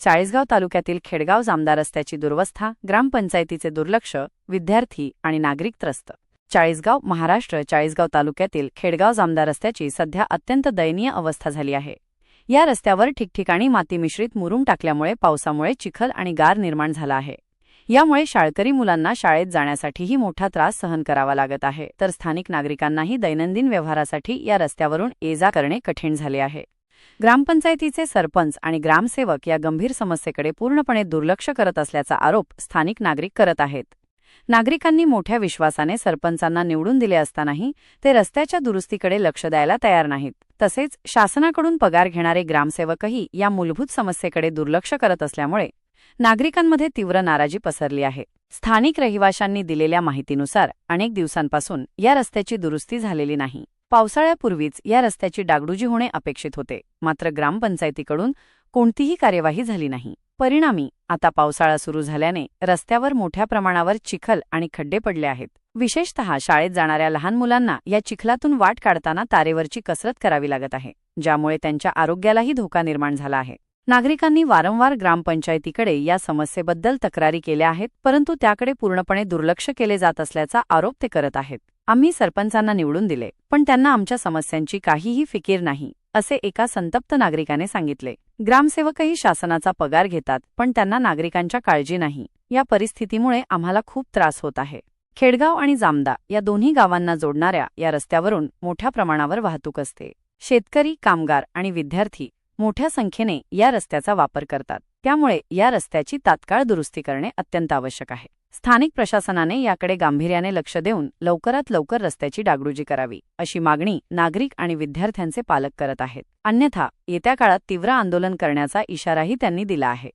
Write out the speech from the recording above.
चाळीसगाव तालुक्यातील खेडगाव जामदार रस्त्याची दुर्वस्था ग्रामपंचायतीचे दुर्लक्ष विद्यार्थी आणि नागरिक त्रस्त. चाळीसगाव महाराष्ट्र चाळीसगाव तालुक्यातील खेडगाव जामदार रस्त्याची सध्या अत्यंत दयनीय अवस्था झाली आहे. या रस्त्यावर ठिकठिकाणी माती मिश्रित मुरुम टाकल्यामुळे पावसामुळे चिखल आणि गार निर्माण झाला आहे. यामुळे शाळकरी मुलांना शाळेत जाण्यासाठीही मोठा त्रास सहन करावा लागत आहे. तर स्थानिक नागरिकांनाही दैनंदिन व्यवहारासाठी या रस्त्यावरून ये जा करणे कठीण झाले आहे. ग्रामपंचायतीचे सरपंच आणि ग्रामसेवक या गंभीर समस्येकडे पूर्णपणे दुर्लक्ष करत असल्याचा आरोप स्थानिक नागरिक करत आहेत. नागरिकांनी मोठ्या विश्वासाने सरपंचांना निवडून दिले असतानाही ते रस्त्याच्या दुरुस्तीकडे लक्ष द्यायला तयार नाहीत. तसेच शासनाकडून पगार घेणारे ग्रामसेवकही या मूलभूत समस्येकडे दुर्लक्ष करत असल्यामुळे नागरिकांमध्ये तीव्र नाराजी पसरली आहे. स्थानिक रहिवाशांनी दिलेल्या माहितीनुसार अनेक दिवसांपासून या रस्त्याची दुरुस्ती झालेली नाही. पावसाळ्यापूर्वीच या रस्त्याची डागडुजी होणे अपेक्षित होते. मात्र ग्रामपंचायतीकडून कोणतीही कार्यवाही झाली नाही. परिणामी आता पावसाळा सुरू झाल्याने रस्त्यावर मोठ्या प्रमाणावर चिखल आणि खड्डे पडले आहेत. विशेषतः शाळेत जाणाऱ्या लहान मुलांना या चिखलातून वाट काढताना तारेवरची कसरत करावी लागत आहे ज्यामुळे त्यांच्या आरोग्यालाही धोका निर्माण झाला आहे. नागरिकांनी वारंवार ग्रामपंचायतीकडे या समस्येबद्दल तक्रारी केल्या आहेत परंतु त्याकडे पूर्णपणे दुर्लक्ष केले जात असल्याचा आरोप ते करत आहेत. आम्ही सरपंचांना निवडून दिले पण त्यांना आमच्या समस्यांची काहीही फिकीर नाही असे एका संतप्त नागरिकाने सांगितले. ग्रामसेवकही शासनाचा पगार घेतात पण त्यांना नागरिकांच्या काळजी नाही. या परिस्थितीमुळे आम्हाला खूप त्रास होत आहे. खेडगाव आणि जामदा या दोन्ही गावांना जोडणाऱ्या या रस्त्यावरून मोठ्या प्रमाणावर वाहतूक असते. शेतकरी कामगार आणि विद्यार्थी मोठ्या संख्येने या रस्त्याचा वापर करतात. त्यामुळे या रस्त्याची तात्काळ दुरुस्ती करणे अत्यंत आवश्यक आहे. स्थानिक प्रशासनाने याकडे गांभीर्याने लक्ष देऊन लवकरात लवकर रस्त्याची डागडुजी करावी अशी मागणी नागरिक आणि विद्यार्थ्यांचे पालक करत आहेत. अन्यथा येत्या काळात तीव्र आंदोलन करण्याचा इशाराही त्यांनी दिला आहे.